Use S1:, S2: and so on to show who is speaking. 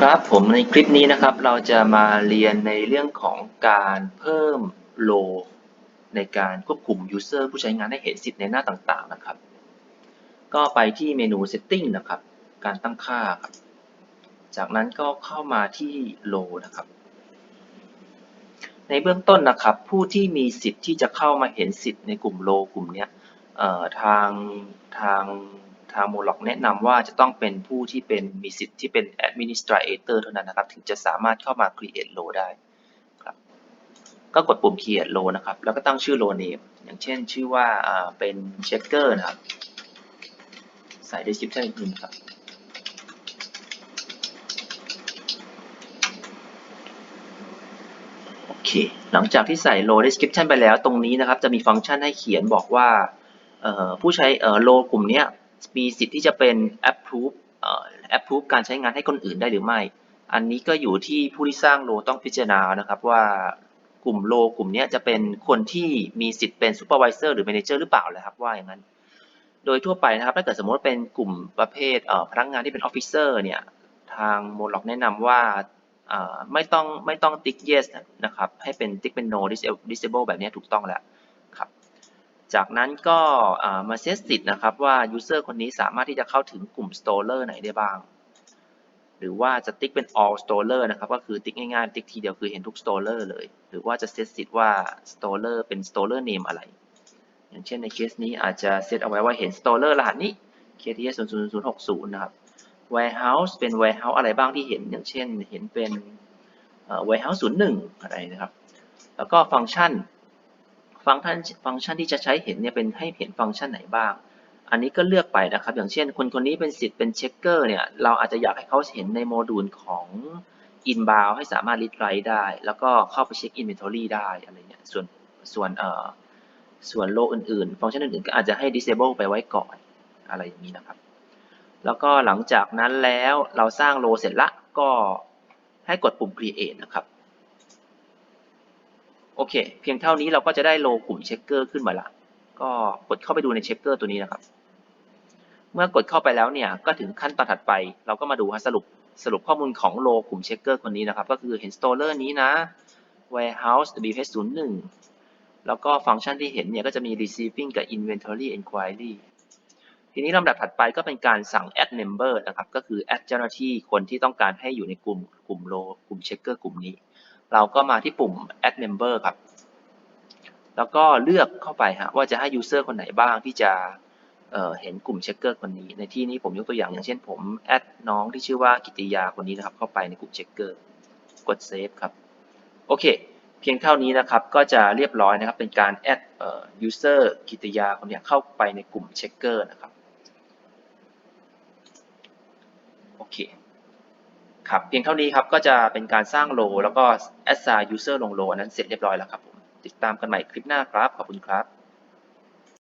S1: ครับผมในคลิปนี้นะครับเราจะมาเรียนในเรื่องของการเพิ่มโล ในการควบคุม User ผู้ใช้งานให้เห็นสิทธิ์ในหน้าต่างๆนะครับ ก็ไปที่เมนู Setting นะครับ การตั้งค่าครับจากนั้นก็เข้ามาที่โลนะครับ ในเบื้องต้นนะครับ ผู้ที่มีสิทธิ์ที่จะเข้ามาเห็นสิทธิ์ในกลุ่มโลกลุ่มนี้ทางทาง ทางโมล็อกแนะนำว่าจะต้องเป็นผู้ที่เป็นมีสิทธิ์ที่เป็น administrator เท่านั้นนะครับ ถึงจะสามารถเข้ามา create row ได้ครับก็กดปุ่ม create row นะครับ แล้วก็ตั้งชื่อ row name อย่างเช่นชื่อว่าเป็น checker นะครับ ใส่ description นิดนึงครับโอเค หลังจากที่ใส่ row description ไปแล้วตรงนี้นะครับ จะมีฟังก์ชันให้เขียนบอกว่าผู้ใช้เอ่อ row กลุ่มนี้ มีสิทธิ์ที่จะเป็น approve เอ่อ approve การใช้งานให้คนอื่นได้หรือไม่ อันนี้ก็อยู่ที่ผู้ที่สร้าง row ต้องพิจารณานะครับว่ากลุ่ม row กลุ่มนี้จะเป็นคนที่มีสิทธิ์เป็น supervisor หรือ manager หรือเปล่านะครับว่าอย่างนั้น โดยทั่วไปนะครับถ้าเกิดสมมติว่าเป็นกลุ่มประเภทเอ่อพนักงานที่เป็น officer เนี่ยทางโมล็อกแนะนำว่าอ่าไม่ต้องไม่ต้องติ๊ก yes นะครับให้เป็นติ๊กเป็น no disable disable แบบนี้ถูกต้องแล้ว จากนั้นก็มาเซตสิทธิ์นะครับว่า user คนนี้สามารถที่จะเข้าถึงกลุ่ม storer ไหนได้บ้าง หรือว่าจะติ๊กเป็น all storer นะครับ ก็คือติ๊กง่ายๆ ติ๊กทีเดียวคือเห็นทุก storer เลย หรือว่าจะเซตสิทธิ์ว่า storer เป็น storer name อะไร อย่างเช่นในเคสนี้อาจจะเซตเอาไว้ว่าเห็น storer รหัสนี้ KTS 0 0 0 6 0 นะครับ warehouse เป็น warehouse อะไรบ้างที่เห็น อย่างเช่น เห็นเป็นเอ่อ warehouse 01 อะไรนะครับ แล้วก็ฟังก์ชัน ฟังก์ชันฟังก์ชันที่จะใช้เห็นเนี่ยเป็นให้เห็นฟังก์ชันไหนบ้าง อันนี้ก็เลือกไปนะครับ อย่างเช่น คนคนนี้เป็นสิทธิ์เป็นเช็คเกอร์เนี่ย เราอาจจะอยากให้เขาเห็นในโมดูลของ inbound ให้สามารถ read write ได้ แล้วก็เข้าไปเช็ค inventory ได้อะไรเงี้ย ส่วนส่วนเอ่อส่วนโลอื่นๆ ฟังก์ชันอื่นๆ ก็อาจจะให้ disable ไปไว้ก่อนอะไรอย่างนี้นะครับ แล้วก็หลังจากนั้นแล้วเราสร้างโลเสร็จละก็ให้กดปุ่ม create นะครับ โอเค เพียงเท่านี้เราก็จะได้โลกลุ่มเช็คเกอร์ขึ้นมาละ ก็กดเข้าไปดูในเช็คเกอร์ตัวนี้นะครับ เมื่อกดเข้าไปแล้วเนี่ย ก็ถึงขั้นตอนถัดไป เราก็มาดูฮะสรุปสรุปข้อมูลของโลกลุ่มเช็คเกอร์คนนี้นะครับ ก็คือเห็น storer นี้นะ warehouse WH01 แล้วก็ฟังก์ชันที่เห็นเนี่ยก็จะมี receiving กับ inventory enquiry ทีนี้ลำดับถัดไปก็เป็นการสั่ง add member นะครับ ก็คือ add เจ้าหน้าที่คนที่ต้องการให้อยู่ในกลุ่มกลุ่มโลกลุ่มเช็คเกอร์กลุ่มนี้ เราก็มาที่ปุ่ม add member ครับ แล้วก็เลือกเข้าไปฮะว่าจะให้ user คนไหนบ้างที่จะเอ่อเห็นกลุ่มเช็คเกอร์คนนี้ ในที่นี้ผมยกตัวอย่างอย่างเช่นผม add น้องที่ชื่อว่ากิติยาคนนี้นะครับ เข้าไปในกลุ่มเช็คเกอร์กด save ครับ โอเค เพียงเท่านี้นะครับ ก็จะเรียบร้อยนะครับ เป็นการ add เอ่อ user กิติยาคนนี้เข้าไปในกลุ่มเช็คเกอร์นะครับ โอเค ครับเพียงเท่านี้ครับก็จะเป็นการสร้างโลแล้วก็ assign user ลงโลอันนั้นเสร็จเรียบร้อยแล้วครับผมติดตามกันใหม่คลิปหน้าครับ ขอบคุณครับ